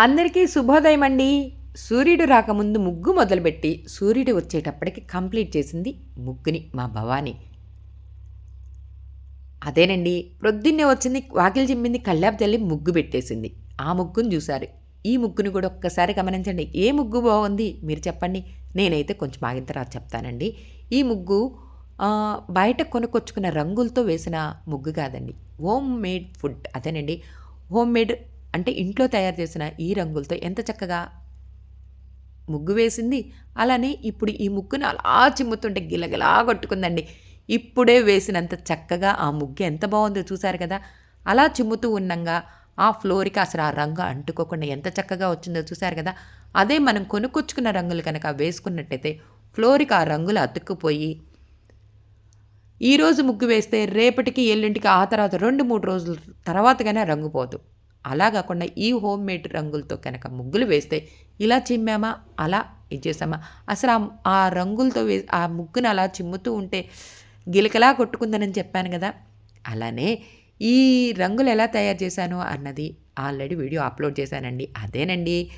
అందరికీ శుభోదయం అండి. సూర్యుడు రాకముందు ముగ్గు మొదలుపెట్టి సూర్యుడు వచ్చేటప్పటికి కంప్లీట్ చేసింది ముగ్గుని మా భవాని. అదేనండి ప్రొద్దున్నే వచ్చింది వాకిలి చిమ్మింది కళ్ళాపు తల్లి ముగ్గు పెట్టేసింది. ఆ ముగ్గును చూశారు. ఈ ముగ్గుని కూడా ఒక్కసారి గమనించండి. ఏ ముగ్గు బాగుంది? మీరు చెప్పండి. నేనైతే కొంచెం ఆగిన తర్వాత చెప్తానండి. ఈ ముగ్గు బయట కొనుక్కొచ్చుకున్న రంగులతో వేసిన ముగ్గు కాదండి. Home made food. అదేనండి. హోమ్ మేడ్ అంటే ఇంట్లో తయారు చేసిన ఈ రంగులతో ఎంత చక్కగా ముగ్గు వేసింది. అలానే ఇప్పుడు ఈ ముగ్గును అలా చిమ్ముతుంటే గిలగిలా కొట్టుకుందండి. ఇప్పుడే వేసినంత చక్కగా ఆ ముగ్గు ఎంత బాగుందో చూశారు కదా. అలా చిమ్ముతూ ఉన్నంగా ఆ ఫ్లోర్కి అసలు ఆ రంగు అంటుకోకుండా ఎంత చక్కగా వచ్చిందో చూశారు కదా. అదే మనం కొనుక్కొచ్చుకున్న రంగులు కనుక వేసుకున్నట్టయితే ఫ్లోర్కి ఆ రంగులు అతుక్కుపోయి ఈరోజు ముగ్గు వేస్తే రేపటికి ఎల్లుంటికి ఆ తర్వాత రెండు మూడు రోజుల తర్వాతగానే రంగు పోదు. అలా కాకుండా ఈ హోమ్ మేడ్ రంగులతో కనుక ముగ్గులు వేస్తే ఇలా చిమ్మామా అలా ఇది చేసామా అసలు ఆ- ఆ రంగులతో వే ఆ ముగ్గును అలా చిమ్ముతూ ఉంటే గిలకలా కొట్టుకుందనని చెప్పాను కదా? అలానే ఈ రంగులు ఎలా తయారు చేశాను అన్నది ఆల్రెడీ వీడియో అప్లోడ్ చేశానండి. అదేనండి.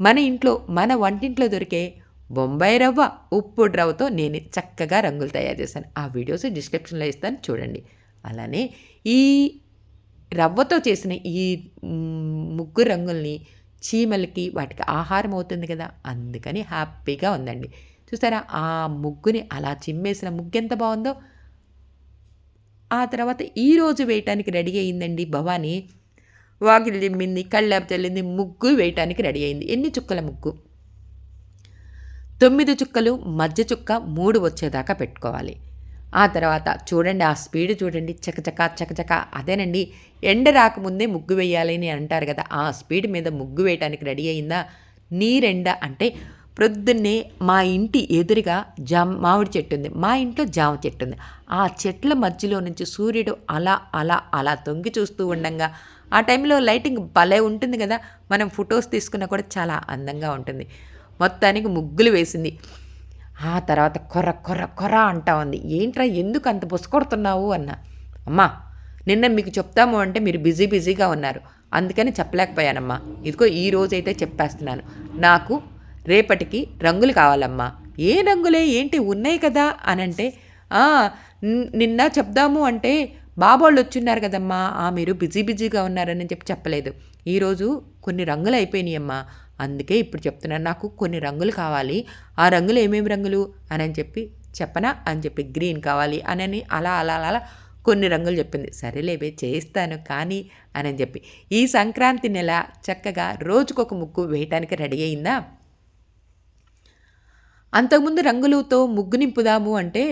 మన ఇంట్లో మన వంటింట్లో దొరికే బొంబాయి రవ్వ ఉప్పు రవ్వతో నేను చక్కగా రంగులు తయారు చేశాను. ఆ వీడియోస్ డిస్క్రిప్షన్లో ఇస్తాను చూడండి. అలానే ఈ రవ్వతో చేసిన ఈ ముగ్గు రంగుల్ని చీమలకి వాటికి ఆహారం అవుతుంది కదా? అందుకని హ్యాపీగా ఉందండి. చూసారా? ఆ ముగ్గుని అలా చిమ్మేసిన ముగ్గు ఎంత బాగుందో? ఆ తర్వాత ఈరోజు వేయటానికి రెడీ అయిందండి భవానీ. వాకిలి దిమ్మింది కళ్ళాపు చల్లింది ముగ్గు వేయటానికి రెడీ అయింది. ఎన్ని చుక్కల ముగ్గు? తొమ్మిది చుక్కలు మధ్య చుక్క మూడు వచ్చేదాకా పెట్టుకోవాలి. ఆ తర్వాత చూడండి ఆ స్పీడ్ చూడండి చకచక చకచక అదేనండి. ఎండ రాకముందే ముగ్గు వేయాలని అంటారు కదా ఆ స్పీడ్ మీద ముగ్గు వేయటానికి రెడీ అయిందా? నీరెండ అంటే ప్రొద్దున్నే మా ఇంటి ఎదురుగా జామ మామిడి చెట్టు ఉంది. మా ఇంట్లో జామ చెట్టు ఉంది. ఆ చెట్ల మధ్యలో నుంచి సూర్యుడు అలా అలా అలా తొంగి చూస్తూ ఉండంగా ఆ టైంలో లైటింగ్ భలే ఉంటుంది కదా మనం ఫొటోస్ తీసుకున్నా కూడా చాలా అందంగా ఉంటుంది. మొత్తానికి ముగ్గులు వేసింది. ఆ తర్వాత కొర్ర కొర్ర కొర్ర అంటా ఉంది. ఏంట్రా ఎందుకు అంత బుసకొడుతున్నావు? అన్న. అమ్మా నిన్న మీకు చెప్తాము అంటే మీరు బిజీ బిజీగా ఉన్నారు. అందుకని చెప్పలేకపోయానమ్మా. ఇదిగో ఈ రోజైతే చెప్పేస్తున్నాను. నాకు రేపటికి రంగులు కావాలమ్మా. ఏ రంగులే? ఏంటి? ఉన్నాయి కదా? అని అంటే నిన్న చెప్దాము అంటే బాబోళ్ళు వచ్చున్నారు కదమ్మా. ఆ మీరు బిజీ బిజీగా ఉన్నారని చెప్పి చెప్పలేదు. ఈరోజు కొన్ని రంగులు అయిపోయినాయమ్మా. అందుకే ఇప్పుడు చెప్తున్నాను నాకు కొన్ని రంగులు కావాలి. ఆ రంగులు ఏమేమి రంగులు? అని అని చెప్పి చెప్పనా? అని చెప్పి గ్రీన్ కావాలి అని అలా అలా అలా అలా కొన్ని రంగులు చెప్పింది. సరేలేవే చేయిస్తాను కానీ అని అని చెప్పి. ఈ సంక్రాంతి నెల చక్కగా రోజుకొక ముగ్గు వేయటానికి రెడీ అయిందా? అంతకుముందు రంగులతో ముగ్గు నింపుదాము అంటే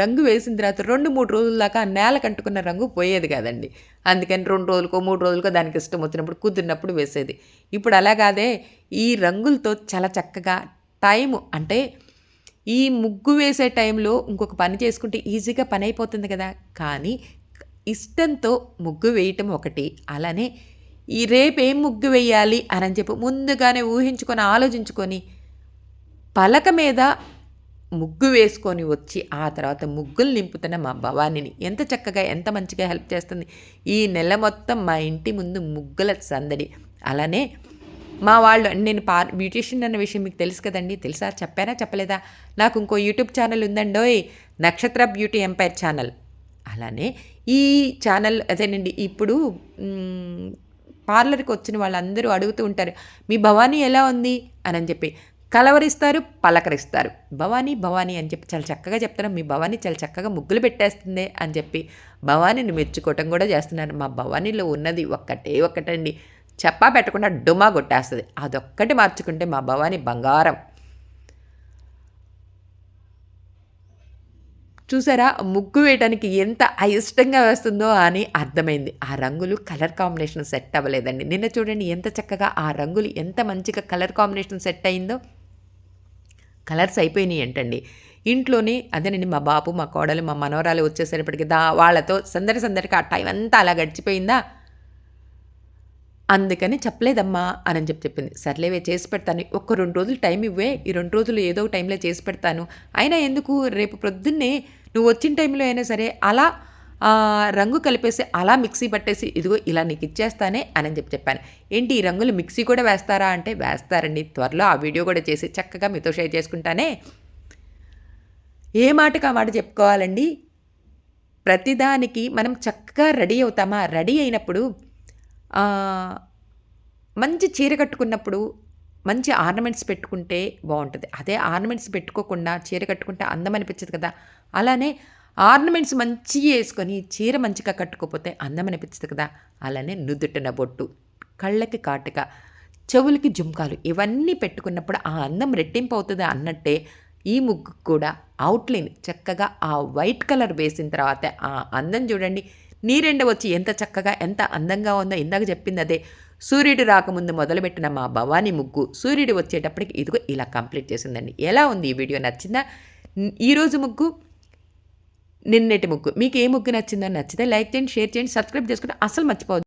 రంగు వేసిన తర్వాత రెండు మూడు రోజుల దాకా నేల కంటుకున్న రంగు పోయేది కాదండి. అందుకని రెండు రోజులకో మూడు రోజులకో దానికి ఇష్టం వచ్చినప్పుడు కుదిరినప్పుడు వేసేది. ఇప్పుడు అలా కాదే ఈ రంగులతో చాలా చక్కగా టైం అంటే ఈ ముగ్గు వేసే టైంలో ఇంకొక పని చేసుకుంటే ఈజీగా పని అయిపోతుంది కదా. కానీ ఇష్టంతో ముగ్గు వేయటం ఒకటి అలానే ఈ రేపు ఏం ముగ్గు వేయాలి అని చెప్పి ముందుగానే ఊహించుకొని ఆలోచించుకొని పలక మీద ముగ్గు వేసుకొని వచ్చి ఆ తర్వాత ముగ్గులు నింపుతున్న మా భవానీని. ఎంత చక్కగా ఎంత మంచిగా హెల్ప్ చేస్తుంది. ఈ నెల మొత్తం మా ఇంటి ముందు ముగ్గుల సందడి. అలానే మా వాళ్ళు నేను పా బ్యూటీషియన్ అన్న విషయం మీకు తెలుసు కదండి. తెలుసా? చెప్పానా చెప్పలేదా? నాకు ఇంకో యూట్యూబ్ ఛానల్ ఉందండోయ్. నక్షత్ర బ్యూటీ ఎంపైర్ ఛానల్. అలానే ఈ ఛానల్ అదేనండి ఇప్పుడు పార్లర్కి వచ్చిన వాళ్ళందరూ అడుగుతూ ఉంటారు మీ భవానీ ఎలా ఉంది? అని అని చెప్పి. కలవరిస్తారు పలకరిస్తారు. భవానీ భవానీ అని చెప్పి చాలా చక్కగా చెప్తారు మీ భవానీ చాలా చక్కగా ముగ్గులు పెట్టేస్తుంది అని చెప్పి భవానీని మెచ్చుకోవటం కూడా చేస్తున్నారు. మా భవానీలో ఉన్నది ఒక్కటే ఒక్కటండి. చెప్పా పెట్టకుండా డుమా కొట్టేస్తుంది. అదొక్కటి మార్చుకుంటే మా భవానీ బంగారం. చూసారా? ముగ్గు వేయడానికి ఎంత అయిష్టంగా వేస్తుందో అని అర్థమైంది. ఆ రంగులు కలర్ కాంబినేషన్ సెట్ అవ్వలేదండి. నిన్న చూడండి ఎంత చక్కగా ఆ రంగులు ఎంత మంచిగా కలర్ కాంబినేషన్ సెట్ అయిందో. కలర్స్ అయిపోయినాయి ఏంటండి ఇంట్లోనే అదేనండి మా బాబు మా కోడలు మా మనవరాలు వచ్చేసరిపటికి దా వాళ్ళతో సందడి సందడికి ఆ టైం అంతా అలా గడిచిపోయిందా? అందుకని చెప్పలేదమ్మా అని చెప్పి చెప్పింది. సర్లేవే చేసి పెడతాను. ఒక్క రెండు రోజులు టైం ఇవ్వే. ఈ రెండు రోజులు ఏదో ఒక టైంలో చేసి పెడతాను. అయినా ఎందుకు? రేపు ప్రొద్దున్నే నువ్వు వచ్చిన టైంలో అయినా సరే అలా రంగు కలిపేసి అలా మిక్సీ పట్టేసి ఇదిగో ఇలా నీకు ఇచ్చేస్తానే అని చెప్పి చెప్పాను. ఏంటి ఈ రంగులు మిక్సీ కూడా వేస్తారా అంటే వేస్తారండి. త్వరలో ఆ వీడియో కూడా చేసి చక్కగా మీతో షేర్ చేసుకుంటానే. ఏ మాటకు ఆ మాట చెప్పుకోవాలండి? ప్రతిదానికి మనం చక్కగా రెడీ అవుతామా? రెడీ అయినప్పుడు మంచి చీర కట్టుకున్నప్పుడు మంచి ఆర్నమెంట్స్ పెట్టుకుంటే బాగుంటుంది. అదే ఆర్నమెంట్స్ పెట్టుకోకుండా చీర కట్టుకుంటే అందం అనిపించదు కదా. అలానే ఆర్నమెంట్స్ మంచిగా వేసుకొని చీర మంచిగా కట్టుకోకపోతే అందం అనిపించదు కదా. అలానే నుదుటిన బొట్టు కళ్ళకి కాటుక చెవులకి జుంకాలు ఇవన్నీ పెట్టుకున్నప్పుడు ఆ అందం రెట్టింపు అవుతుంది అన్నట్టే ఈ ముగ్గు కూడా అవుట్లైన్ చక్కగా ఆ వైట్ కలర్ వేసిన తర్వాత ఆ అందం చూడండి. నీరెండ వచ్చి ఎంత చక్కగా ఎంత అందంగా ఉందో ఇందాక చెప్పింది అదే. సూర్యుడు రాకముందు మొదలుపెట్టిన మా భవానీ ముగ్గు సూర్యుడు వచ్చేటప్పటికి ఇదిగో ఇలా కంప్లీట్ చేసిందండి. ఎలా ఉంది ఈ వీడియో నచ్చిందా? ఈరోజు ముగ్గు నిన్నటి ముగ్గు. మీకు ఏ ముగ్గు నచ్చిందో నచ్చితే లైక్ చేయండి షేర్ చేయండి సబ్స్క్రైబ్ చేసుకుంటే అసలు మర్చిపోవద్దు.